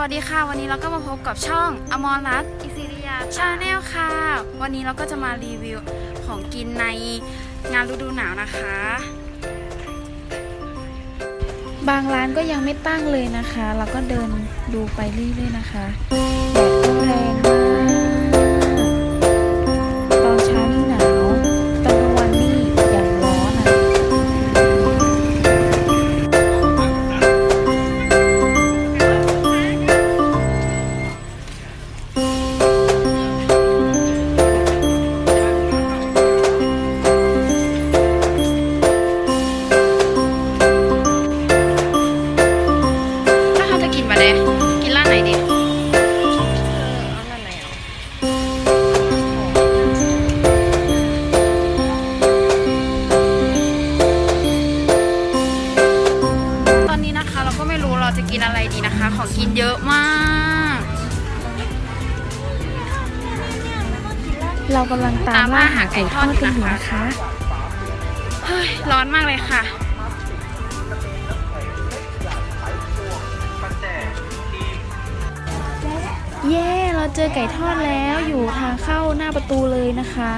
วัสดีค่ะ วันนี้เราก็มาพบกับช่องอมรรัตน์อิสิริยาชาแนลค่ะ วันนี้เราก็จะมารีวิวของกินในงานฤดูหนาวนะคะ บางร้านก็ยังไม่ตั้งเลยนะคะ เราก็เดินดูไปเรื่อยๆนะคะแดดก็แรง นอะไรดีนะคะ ของกินเยอะมาก เรากำลังตามล่าหาไก่ทอดกันอยู่นะคะ เฮ้ย ร้อนมากเลยค่ะ เย้เราเจอไก่ทอดแล้วอยู่ทางเข้าหน้าประตูเลยนะคะ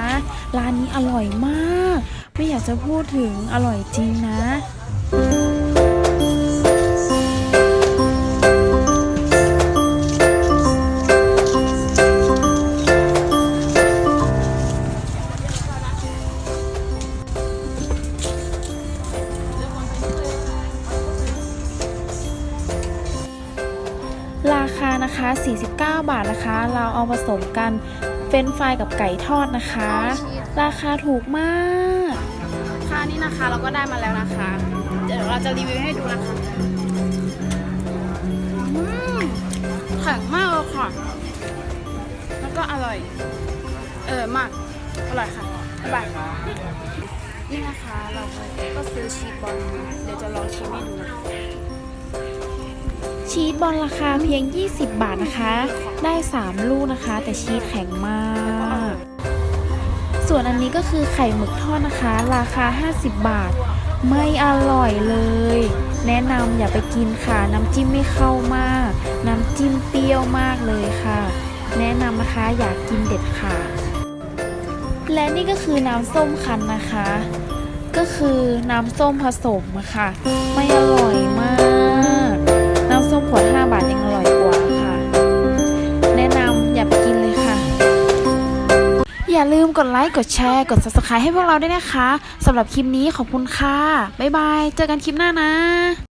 ร้านนี้อร่อยมาก ไม่อยากจะพูดถึงอร่อยจริงนะ ราคานะคะ 49 บาทนะคะ เราเอาผสมกันเฟรนฟรายกับไก่ทอดนะคะ ราคาถูกมากค่ะนี่นะคะเราก็ได้มาแล้วนะคะ เดี๋ยวเราจะรีวิวให้ดูนะคะแข็งมากเลยค่ะ แล้วก็อร่อย เออมาก อร่อยค่ะบายบายนี่นะคะเราก็ซื้อชีสบอลมาเดี๋ยวจะลองชิมให้ดูนะคะ ชีสบอลราคาเพียง 20 บาทนะคะ ได้ 3 ลูกนะคะ แต่ชีสแข็งมาก ส่วนอันนี้ก็คือไข่หมึกทอดนะคะ ราคา 50 บาท ไม่อร่อยเลย แนะนำอย่าไปกินค่ะ น้ำจิ้มไม่เข้ามาก น้ำจิ้มเปรี้ยวมากเลยค่ะ แนะนำนะคะอยากกินเด็ดขาดและนี่ก็คือน้ำส้มคั้นนะคะ ก็คือน้ำส้มผสมอะค่ะ ไม่อร่อย ไลค์ กดแชร์ กด subscribe ให้พวกเราด้วยนะคะสำหรับคลิปนี้ขอบคุณค่ะ บ๊ายบาย เจอกันคลิปหน้านะ